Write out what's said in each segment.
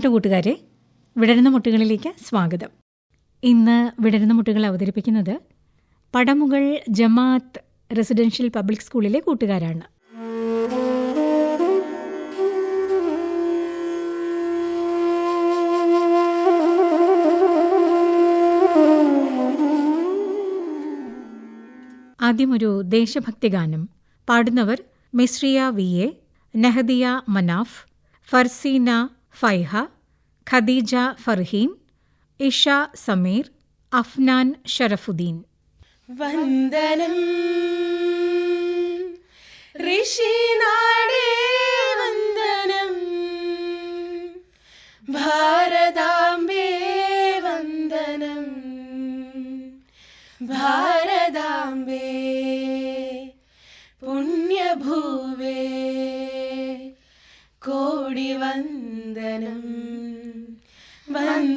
പ്രിയപ്പെട്ട കൂട്ടുകാരെ വിടരുന്ന മുട്ടുകളിലേക്ക് സ്വാഗതം. ഇന്ന് വിടരുന്ന മുട്ടുകൾ അവതരിപ്പിക്കുന്നത് പടമുകൾ ജമാഅത്ത് റെസിഡൻഷ്യൽ പബ്ലിക് സ്കൂളിലെ കൂട്ടുകാരാണ്. ആദ്യം ഒരു ദേശഭക്തി ഗാനം പാടുന്നവർ മിശ്രിയ വി എ നഹദിയ മനാഫ് ഫർസീന ഫൈഹ ഖദീജ ഫർഹീൻ ഇഷ സമീർ അഫ്നാൻ ഷറഫുദ്ദീൻ. വന്ദനം. ഋഷിനാടേ വന്ദനം. ഭാരതാംബേ വന്ദനം. ഭാരതാംബേ പുണ്യഭൂവേ കോടി വന്ദനം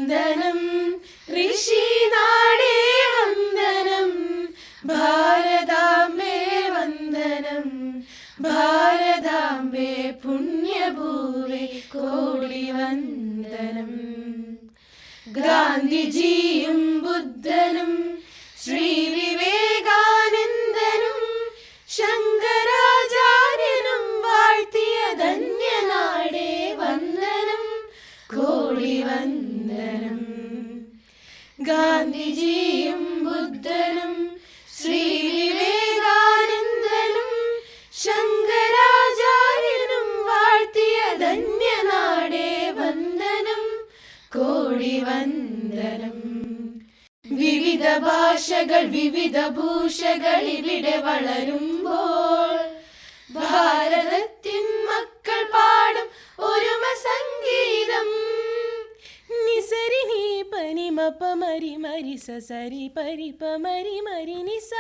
വന്ദനം. ഋഷി നാടേ വന്ദനം. ഭാരതാംബേ വന്ദനം. ഭാരതാംബേ പുണ്യഭൂവേ കോടി വന്ദനം. ഗാന്ധിജിയും ബുദ്ധനും ഗാന്ധിജിയും ബുദ്ധനും ശ്രീ വിവേകാനന്ദനും ശങ്കരാചാര്യനും വാഴ്ത്തിയ ധന്യനാടേ വന്ദനം കോടി വന്ദനം വിവിധ ഭാഷകൾ വിവിധ ഭൂഷകൾ ഇവിടെ വളരുമ്പോൾ ഭാരതത്തിൻ മരി സസരി പരി പ മരി മരി നിസ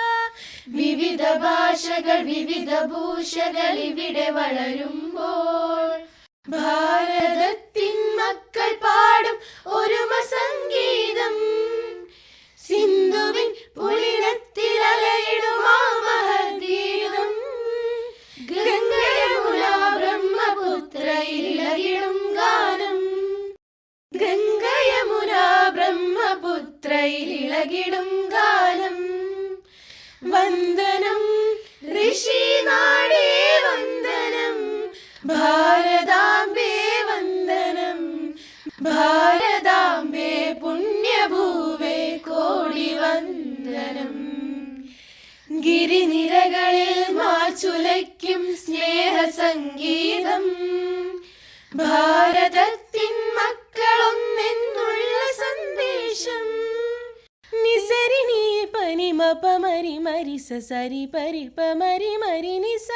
വിവിധ ഭാഷകൾ വിവിധ ഭൂഷകൾ ഇവിടെ വളരുമ്പോൾ ഭാരതത്തിൻ മക്കൾ പാടും ഒരുമ സംഗീതം. സിന്ധുവിൻ പുളിനത്തിലലയിടുമാ മഹദ്ഗീതം. ഗംഗയമുല ബ്രഹ്മപുത്രയിലകിടും ഗാനം. ഗംഗയമുന ബ്രഹ്മപുത്രയിലിളകിടും കാലം. വന്ദനം ഋഷി നാടേ വന്ദനം. ഭാരതാംബേ വന്ദനം. ഭാരതാംബേ പുണ്യഭൂവേ കോടി വന്ദനം. ഗിരിനിരകളിൽ മാച്ചുലയ്ക്കും സ്നേഹസംഗീതം. ഭാരതത്തിൻ മക്കളൊന്നെന്നുള്ള സന്ദേശം. നീ പനി മപ മരി മരി സരി പരി പ മരി മരി നിസ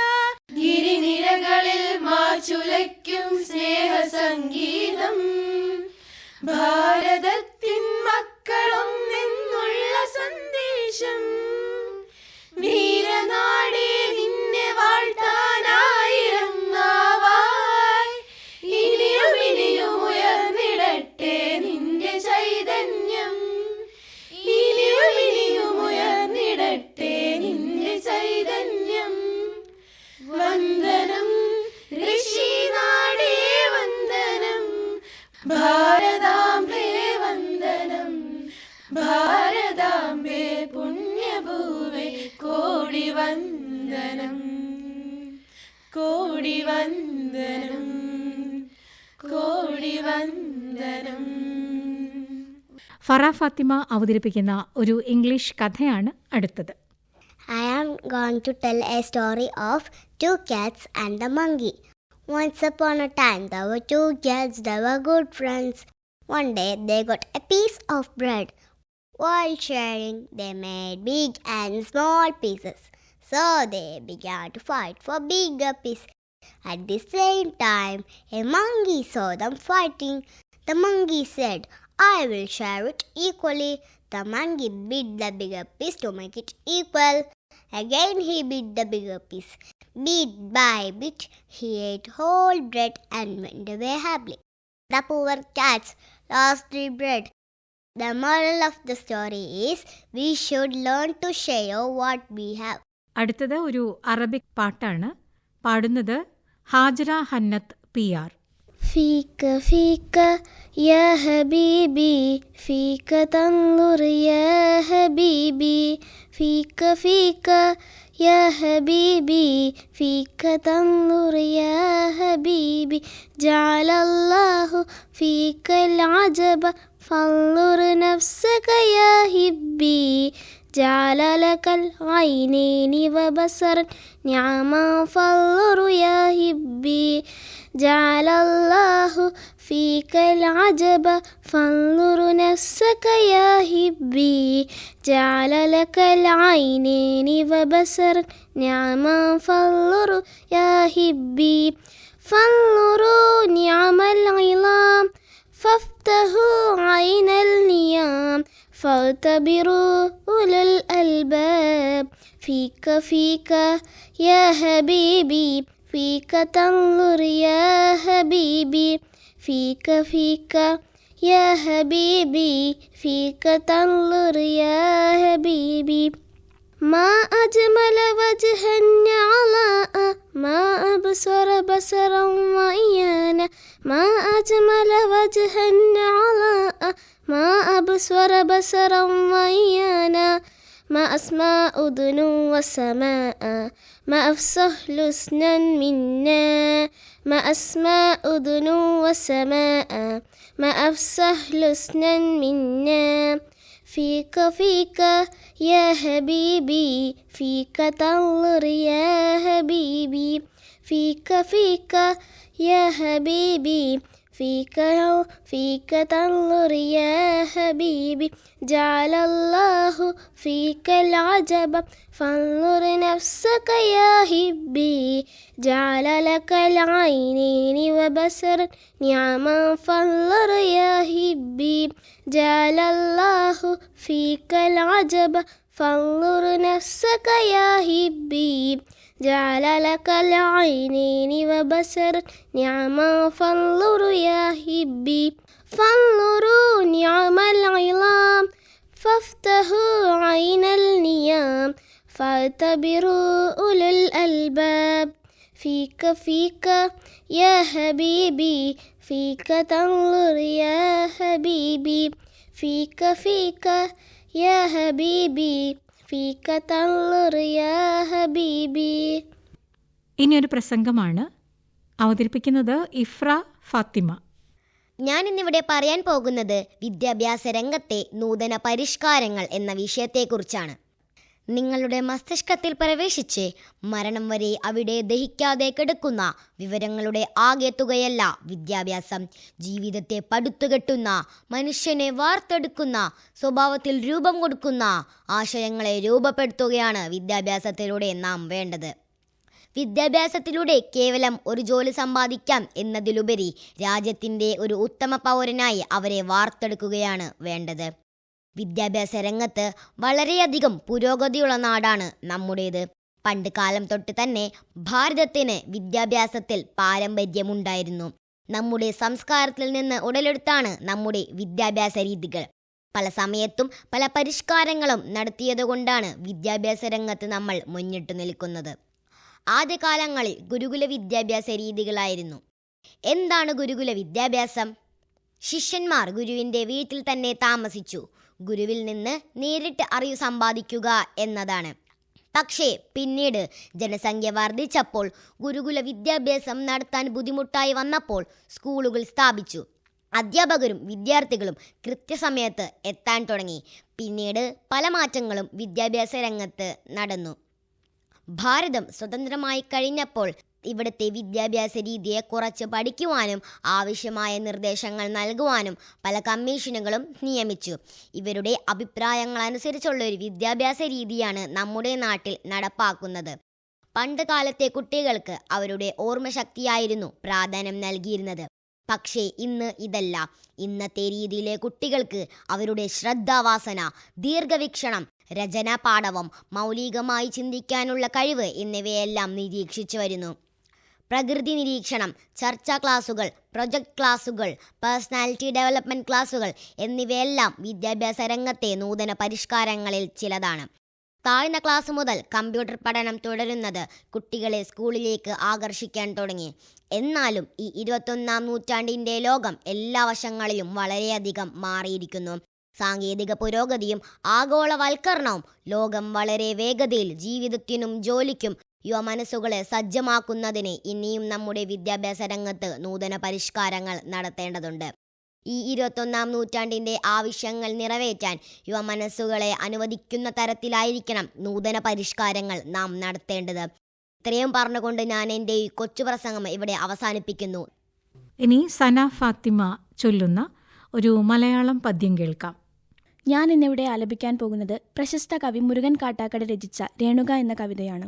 ഗിരിനിരകളിൽ മാച്ചുലയ്ക്കും സ്നേഹസംഗീതം. ഭാരതത്തിൻ മക്കളും നിന്നുള്ള സന്ദേശം. വീരനാടേ ഫാത്തിമ അവതരിപ്പിക്കുന്ന ഒരു ഇംഗ്ലീഷ് കഥയാണ് അടുത്തത് I am going to tell a story of two cats and the monkey. Once upon a time, there were two cats, they were good friends. One day, they got a piece of bread. While sharing, they made big and small pieces. So they began to fight for bigger pieces. At the same time, a monkey saw them fighting. The monkey said, I will share it equally. The monkey bit the bigger piece to make it equal. Again he bit the bigger piece. Bit by bit he ate whole bread and went away happily. The poor cats lost the bread. The moral of the story is we should learn to share what we have. അടുത്തത് ഒരു Arabic പാട്ടാണ് പാടുന്നത് Hajara Hannath P R ഫീക്ക് ഫീക്ക് يا حبيبي فيك تنظر يا حبيبي فيك فيك يا حبيبي فيك تنظر يا حبيبي جعل الله فيك العجب فانظر نفسك يا هبي جعل لك العينين وبصرا نعما فانظر يا هبي جعل الله فيك العجب. فانظر نفسك يا هبي جعل لك العينين وبصرا نعما فانظر يا هبي فانظروا نعم العظام فافتحوا عين النيام فاعتبروا أولو الألباب. فيك فيك يا حبيبي فيك تنظر يا حبيبي. فيك فيك يا حبيبي فيك تنظر يا حبيبي. ما أجمل وجه النعلاء ما أبصر بصرا وإيانا ما أجمل وجه النعلاء ما أبصر بصرا وإيانا ما أسمع أذن وسماء ما أفصح لسنا منا. ما أسمع أذن وسماء ما أفصح لسنا منا. فيك فيك يا حبيبي فيك تنظر يا حبيبي فيك فيك يا حبيبي فيك فيك تنظر يا حبيبي. جعل الله فيك العجب. فانظر نفسك يا هبي جعل لك العينين وبصر. نعما فانظر يا هبي جعل الله فيك العجب. فانظر نفسك يا هبي جعل لك العينين وبصر نعما فانظر يا هبي فانظروا نعم العظام فافتحوا عين النيام فاعتبروا أولو الألباب. فيك فيك يا حبيبي فيك تنظر يا حبيبي. فيك فيك يا حبيبي. ഫീക തള്ളിയാ ഹബീബി. ഇനിയൊരു പ്രസംഗമാണ്. അവതരിപ്പിക്കുന്നത് ഇഫ്ര ഫാത്തിമ. ഞാൻ ഇന്നിവിടെ പറയാൻ പോകുന്നത് വിദ്യാഭ്യാസ രംഗത്തെ നൂതന പരിഷ്കാരങ്ങൾ എന്ന വിഷയത്തെക്കുറിച്ചാണ്. നിങ്ങളുടെ മസ്തിഷ്കത്തിൽ പ്രവേശിച്ച് മരണം വരെ അവിടെ ദഹിക്കാതെ കിടക്കുന്ന വിവരങ്ങളുടെ ആകെ തുകയല്ല വിദ്യാഭ്യാസം. ജീവിതത്തെ പടുത്തുകെട്ടുന്ന മനുഷ്യനെ വാർത്തെടുക്കുന്ന സ്വഭാവത്തിൽ രൂപം കൊടുക്കുന്ന ആശയങ്ങളെ രൂപപ്പെടുത്തുകയാണ് വിദ്യാഭ്യാസത്തിലൂടെ നാം വേണ്ടത്. വിദ്യാഭ്യാസത്തിലൂടെ കേവലം ഒരു ജോലി സമ്പാദിക്കാം എന്നതിലുപരി രാജ്യത്തിന്റെ ഒരു ഉത്തമ പൗരനായി അവരെ വാർത്തെടുക്കുകയാണ് വേണ്ടത്. വിദ്യാഭ്യാസ രംഗത്ത് വളരെയധികം പുരോഗതിയുള്ള നാടാണ് നമ്മുടേത്. പണ്ട് കാലം തൊട്ട് തന്നെ ഭാരതത്തിന് വിദ്യാഭ്യാസത്തിൽ പാരമ്പര്യമുണ്ടായിരുന്നു. നമ്മുടെ സംസ്കാരത്തിൽ നിന്ന് ഉടലെടുത്താണ് നമ്മുടെ വിദ്യാഭ്യാസ രീതികൾ. പല സമയത്തും പല പരിഷ്കാരങ്ങളും നടത്തിയതുകൊണ്ടാണ് വിദ്യാഭ്യാസ രംഗത്ത് നമ്മൾ മുന്നിട്ട് നിൽക്കുന്നത്. ആദ്യകാലങ്ങളിൽ ഗുരുകുല വിദ്യാഭ്യാസ രീതികളായിരുന്നു. എന്താണ് ഗുരുകുല വിദ്യാഭ്യാസം? ശിഷ്യന്മാർ ഗുരുവിന്റെ വീട്ടിൽ തന്നെ താമസിച്ചു. ഗുരുവിൽ നിന്ന് നേരിട്ട് അറിവ് സമ്പാദിക്കുക എന്നതാണ്. പക്ഷേ പിന്നീട് ജനസംഖ്യ വർദ്ധിച്ചപ്പോൾ ഗുരുകുല വിദ്യാഭ്യാസം നടത്താൻ ബുദ്ധിമുട്ടായി വന്നപ്പോൾ സ്കൂളുകൾ സ്ഥാപിച്ചു. അധ്യാപകരും വിദ്യാർത്ഥികളും കൃത്യസമയത്ത് എത്താൻ തുടങ്ങി. പിന്നീട് പല മാറ്റങ്ങളും വിദ്യാഭ്യാസ രംഗത്ത് നടന്നു. ഭാരതം സ്വതന്ത്രമായി കഴിഞ്ഞപ്പോൾ ഇവിടുത്തെ വിദ്യാഭ്യാസ രീതിയെ കുറച്ച് പഠിക്കുവാനും ആവശ്യമായ നിർദ്ദേശങ്ങൾ നൽകുവാനും പല കമ്മീഷനുകളും നിയമിച്ചു. ഇവരുടെ അഭിപ്രായങ്ങളനുസരിച്ചുള്ള ഒരു വിദ്യാഭ്യാസ രീതിയാണ് നമ്മുടെ നാട്ടിൽ നടപ്പാക്കുന്നത്. പണ്ട് കാലത്തെ കുട്ടികൾക്ക് അവരുടെ ഓർമ്മശക്തിയായിരുന്നു പ്രാധാന്യം നൽകിയിരുന്നത്. പക്ഷേ ഇന്ന് ഇതല്ല. ഇന്നത്തെ രീതിയിലെ കുട്ടികൾക്ക് അവരുടെ ശ്രദ്ധാവാസന ദീർഘവീക്ഷണം രചനാ പാടവം മൗലികമായി ചിന്തിക്കാനുള്ള കഴിവ് എന്നിവയെല്ലാം നിരീക്ഷിച്ചു വരുന്നു. പ്രകൃതി നിരീക്ഷണം ചർച്ചാ ക്ലാസുകൾ പ്രൊജക്ട് ക്ലാസുകൾ പേഴ്സണാലിറ്റി ഡെവലപ്മെന്റ് ക്ലാസുകൾ എന്നിവയെല്ലാം വിദ്യാഭ്യാസ രംഗത്തെ നൂതന പരിഷ്കാരങ്ങളിൽ ചിലതാണ്. താഴ്ന്ന ക്ലാസ് മുതൽ കമ്പ്യൂട്ടർ പഠനം തുടരുന്നത് കുട്ടികളെ സ്കൂളിലേക്ക് ആകർഷിക്കാൻ തുടങ്ങി. എന്നാലും ഈ ഇരുപത്തൊന്നാം നൂറ്റാണ്ടിന്റെ ലോകം എല്ലാ വശങ്ങളിലും വളരെയധികം മാറിയിരിക്കുന്നു. സാങ്കേതിക പുരോഗതിയും ആഗോളവൽക്കരണവും ലോകം വളരെ വേഗതയിൽ ജീവിതത്തിനും ജോലിക്കും യുവ മനസ്സുകളെ സജ്ജമാക്കുന്നതിന് ഇനിയും നമ്മുടെ വിദ്യാഭ്യാസ രംഗത്ത് നൂതന പരിഷ്കാരങ്ങൾ നടത്തേണ്ടതുണ്ട്. ഈ ഇരുപത്തൊന്നാം നൂറ്റാണ്ടിന്റെ ആവശ്യങ്ങൾ നിറവേറ്റാൻ യുവ മനസ്സുകളെ അനുവദിക്കുന്ന തരത്തിലായിരിക്കണം നൂതന പരിഷ്കാരങ്ങൾ നാം നടത്തേണ്ടത്. ഇത്രയും പറഞ്ഞുകൊണ്ട് ഞാൻ എന്റെ ഈ കൊച്ചു പ്രസംഗം ഇവിടെ അവസാനിപ്പിക്കുന്നു. ഇനി സന ഫാത്തിമ ചൊല്ലുന്ന ഒരു മലയാളം പദ്യം കേൾക്കാം. ഞാൻ ഇന്നിവിടെ ആലപിക്കാൻ പോകുന്നത് പ്രശസ്ത കവി മുരുകൻ കാട്ടാക്കട രചിച്ച രേണുക എന്ന കവിതയാണ്.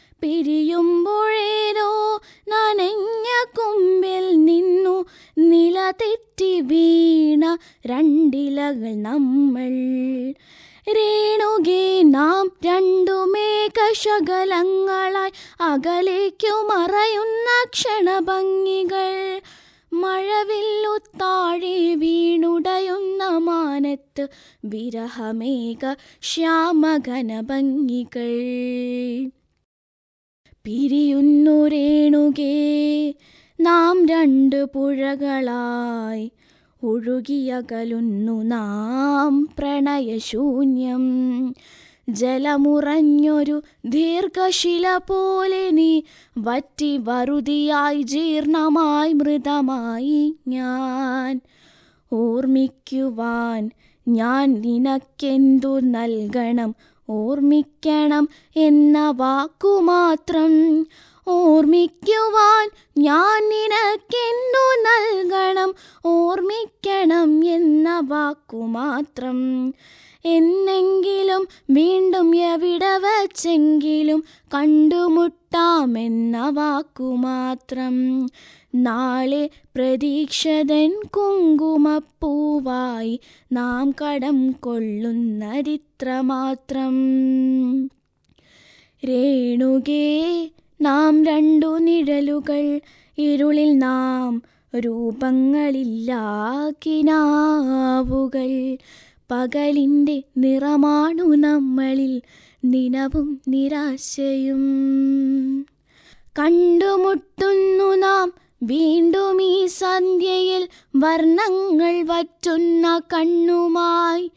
പിരിയുമ്പോഴേരോ നനഞ്ഞ കുമ്പിൽ നിന്നു നില തെറ്റി വീണ രണ്ടിലകൾ നമ്മൾ. രേണുകേ നാം രണ്ടുമേഘശകലങ്ങളായി അകലേക്കു മറയുന്ന ക്ഷണഭംഗികൾ. മഴവില്ലു താഴെ വീണുടയുന്ന മാനത്ത് വിരഹമേഘ ശ്യാമഘനഭംഗികൾ പിരിയുന്നു രേണുകേ നാം രണ്ട് പുഴകളായി ഒഴുകിയകലുന്നു നാം പ്രണയശൂന്യം. ജലമുറഞ്ഞൊരു ദീർഘശില പോലെ നീ വറ്റി വറുതിയായി ജീർണമായി മൃതമായി ഞാൻ. ഓർമ്മിക്കുവാൻ ഞാൻ നിനക്കെന്തു നൽകണം? ഓർമ്മിക്കണം എന്ന വാക്കുമാത്രം. ഓർമ്മിക്കുവാൻ ഞാൻ നിനക്കെന്തു നൽകണം. ഓർമ്മിക്കണം എന്ന വാക്കുമാത്രം. എന്നെങ്കിലും വീണ്ടും എവിടെ വച്ചെങ്കിലും കണ്ടുമുട്ടാമെന്ന വാക്കുമാത്രം നാളെ പ്രതീക്ഷതൻ കുങ്കുമപ്പൂവായി നാം കടം കൊള്ളുന്നരിത്രമാത്രം രേണുകേ നാം രണ്ടു നിഴലുകൾ ഇരുളിൽ നാം രൂപങ്ങളില്ലാക്കിനാവുകൾ. പകലിന്റെ നിറമാണു നമ്മളിൽ നിനവും നിരാശയും. കണ്ടുമുട്ടുന്നു നാം വീണ്ടും ഈ സന്ധ്യയിൽ വർണങ്ങൾ വറ്റുന്ന കണ്ണുമായി.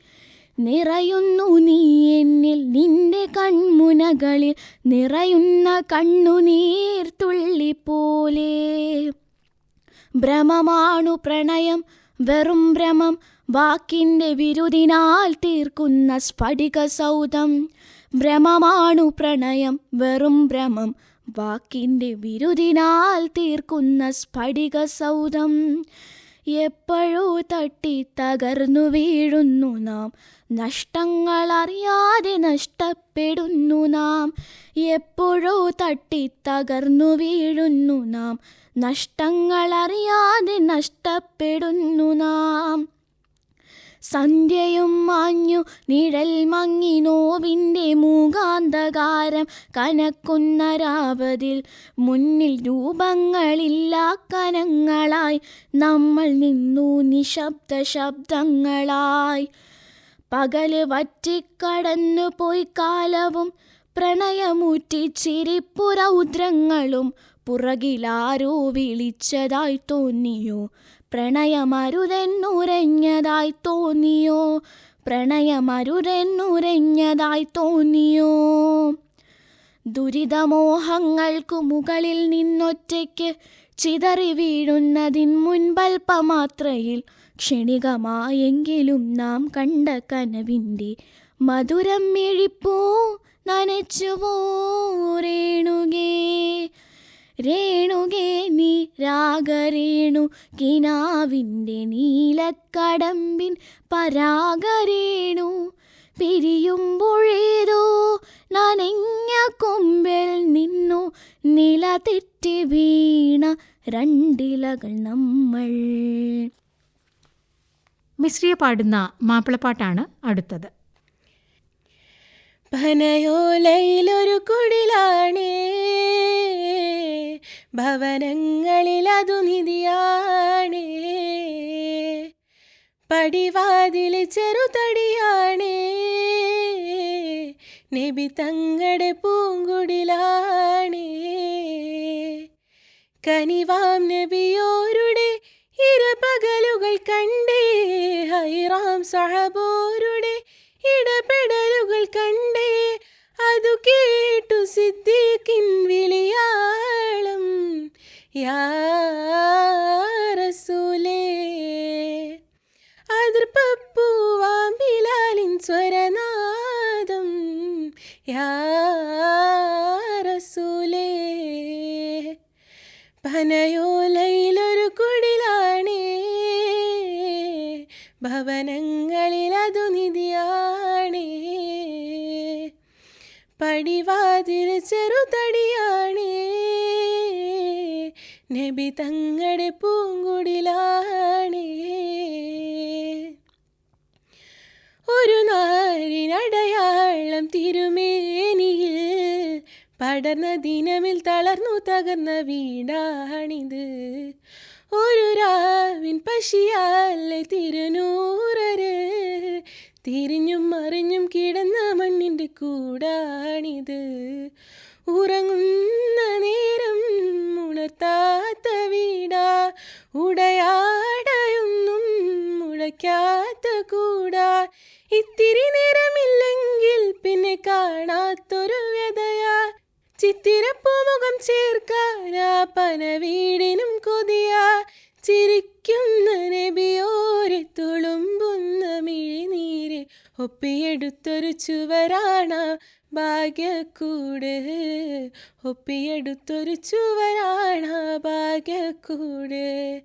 നിറയുന്നു നീ എന്നിൽ നിന്റെ കൺമുനകളിൽ നിറയുന്ന കണ്ണുനീർത്തുള്ളി പോലെ ഭ്രമമാണു പ്രണയം വെറും ഭ്രമം. വാക്കിന്റെ വിരുദിനാൽ തീർക്കുന്ന സ്ഫടിക സൗധം. ഭ്രമമാണു പ്രണയം വെറും ഭ്രമം. വാക്കിന്റെ വിരുദിനാൽ തീർക്കുന്ന സ്ഫടിക സൗധം. എപ്പോഴോ തട്ടി തകർന്നു വീഴുന്നു നാം. നഷ്ടങ്ങൾ അറിയാതെ നഷ്ടപ്പെടുന്നു നാം. എപ്പോഴോ തട്ടി തകർന്നു വീഴുന്നു നാം. നഷ്ടങ്ങൾ അറിയാതെ നഷ്ടപ്പെടുന്നു നാം. സന്ധ്യയും മാഞ്ഞു നിഴൽ മങ്ങി നോവിന്റെ മൂകാന്തകാരം കനക്കുന്ന രാവതിൽ മുന്നിൽ രൂപങ്ങളില്ല കനങ്ങളായി നമ്മൾ നിന്നു നിശബ്ദ ശബ്ദങ്ങളായി. പകൽ വറ്റിക്കടന്നു പോയി കാലവും പ്രണയമൂറ്റി ചിരിപ്പുരൗദ്രങ്ങളും പുറകിലാരോ വിളിച്ചതായി തോന്നിയോ? പ്രണയമരുതെന്നുരഞ്ഞതായി തോന്നിയോ? പ്രണയമരുതെന്നുരഞ്ഞതായി തോന്നിയോ? ദുരിതമോഹങ്ങൾക്കു മുകളിൽ നിന്നൊറ്റയ്ക്ക് ചിതറി വീഴുന്നതിൻ മുൻപൽപ്പമാത്രയിൽ ക്ഷണികമായെങ്കിലും നാം കണ്ട കനവിന്റെ മധുരം മിഴിപ്പൂ നനച്ചുവോ രേണുകേ നീ രാഗരേണു കിനാവിന്റെ നീലക്കടമ്പിൻ പരാഗരേണു. പിരിയുമ്പോഴേതോ നനഞ്ഞ കൊമ്പിൽ നിന്നു നില തെറ്റി വീണ രണ്ടിലകൾ നമ്മൾ. മിശ്രിയ പാടുന്ന മാപ്പിളപ്പാട്ടാണ് അടുത്തത്. പനയോലയിലൊരു കുടിലാണേ. ഭവനങ്ങളിലതു നിധിയാണേ. പടിവാതിൽ ചെറുതടിയാണേ. നബി തങ്ങളുടെ പൂങ്കുടിലാണേ. കനിവാം നബിയോരുടെ ഇരപകലുകൾ കണ്ടേ. ഹൈറാം സഹബോരുടെ ഇടപെടലുകൾ കണ്ടേ. അതു കേട്ടു സിദ്ദീഖിൻ വിളിയാളം യാസൂലേ അതിർപ്പൂവാം ബിലാലിൻ സ്വരനാദം യാസൂലേ പനയോലയിലൊരു കുടിലാണേ ഭവനങ്ങളിലതു പടിവാതിൽ ചെറുതടിയാണേ. നബി തങ്ങളുടെ പൂങ്കുടിലാണേ. ഒരു നാരിനടയാളം തിരുമേനിയിൽ പടർന്ന ദിനമിൽ തളർന്നു തകർന്ന വീടാണിത്. ഒരു രാവിൻ പശിയാലെ തിരുനൂറര് തിരിഞ്ഞും മറിഞ്ഞും കിടന്ന മണ്ണിന്റെ കൂടാണിത്. ഉറങ്ങുന്ന നേരം ഉണർത്താത്ത വീടാ. ഉടയാടയൊന്നും മുളയ്ക്കാത്ത കൂടാ. ഇത്തിരി നേരമില്ലെങ്കിൽ പിന്നെ കാണാത്തൊരു വ്യതയാ. ചിത്തിരപ്പൂമുഖം ചേർക്കാനാ പന വീടിനും കൊതിയാ. ചിരിക്കുന്ന നബിയോരെ തുളുമ്പുന്ന മിഴിനീര് ഒപ്പിയെടുത്തൊരു ചുവരാണ ഭാഗ്യക്കൂട്. ഒപ്പിയെടുത്തൊരു ചുവരാണ ഭാഗ്യക്കൂട്.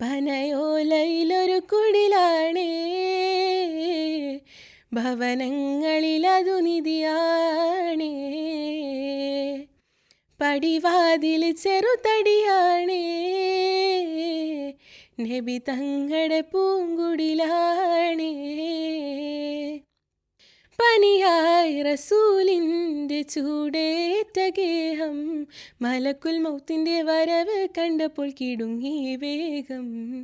പനയോലയിലൊരു കുടിലാണേ. ഭവനങ്ങളിലതു നിധിയാണേ. പടിവാതിൽ ചെറുതടിയാണേ. നബി തങ്ങളുടെ പൂങ്കുടിലാണേ. പനിയായി റസൂലിന്റെ ചൂടേറ്റ ഗേഹം മലക്കുൽ മൗത്തിന്റെ വരവ് കണ്ടപ്പോൾ കിടുങ്ങി വേഗം.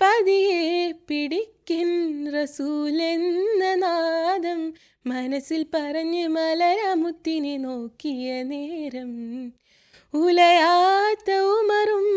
പതിയെ പിടിക്കൻ റസൂലെന്ന നാദം മനസ്സിൽ പറഞ്ഞ് മലരമുത്തിനെ നോക്കിയ നേരം ഉലയാത്ത ഉമറും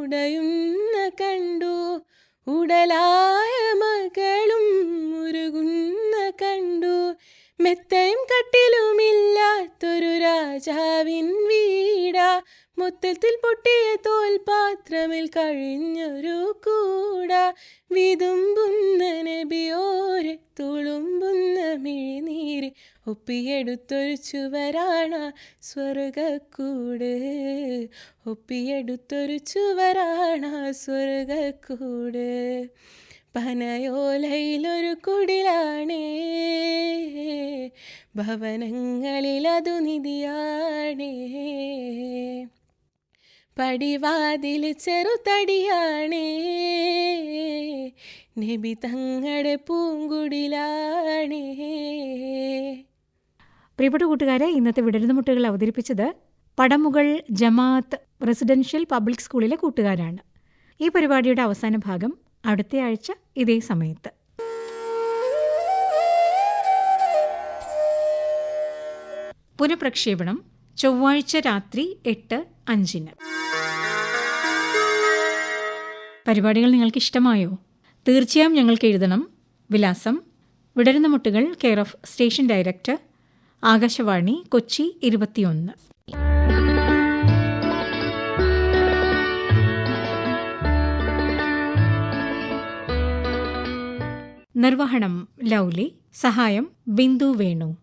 ഉടയുന്ന കണ്ടു. ഉടലായ മകളും മുരുകുന്ന കണ്ടു. മെത്തയും കട്ടിലുമില്ലാത്തൊരു രാജാവിൻ വീടാ. മൊത്തത്തിൽ പൊട്ടിയ തോൽപാത്രമിൽ കഴിഞ്ഞൊരു കൂട. വിതുമ്പുന്ന നബിയോരെ തുളുമ്പുന്ന മിഴിനീര്. ഒപ്പിയെടുത്തൊരു ചുവരാണ സ്വർഗക്കൂട് ഒപ്പിയെടുത്തൊരു ചുവരാണ സ്വർഗക്കൂട് പനയോലയിലൊരു കുടിലാണേ. ഭവനങ്ങളിലതു നിധിയാണേ. പടിവാതിൽ ചെറുതടിയാണേ. നബി തങ്ങളുടെ പൂങ്കുടിലാണേ. പ്രിയപ്പെട്ട കൂട്ടുകാരെ ഇന്നത്തെ വിടരുന്ന മുട്ടുകൾ അവതരിപ്പിച്ചത് പടമുകൾ ജമാഅത്ത് റെസിഡൻഷ്യൽ പബ്ലിക് സ്കൂളിലെ കൂട്ടുകാരാണ്. ഈ പരിപാടിയുടെ അവസാന ഭാഗം അടുത്ത ആഴ്ച ഇതേ സമയത്ത്. പുനഃപ്രക്ഷേപണം ചൊവ്വാഴ്ച രാത്രി എട്ട് അഞ്ചിന്. പരിപാടികൾ നിങ്ങൾക്ക് ഇഷ്ടമായോ തീർച്ചയായും ഞങ്ങൾക്ക് എഴുതണം. വിലാസം. വിടരുന്ന മുട്ടുകൾ care of station director. Akashvani Kochi ഇരുപത്തിയൊന്ന്. നിർവഹണം ലൗലി. സഹായം ബിന്ദു വേണു.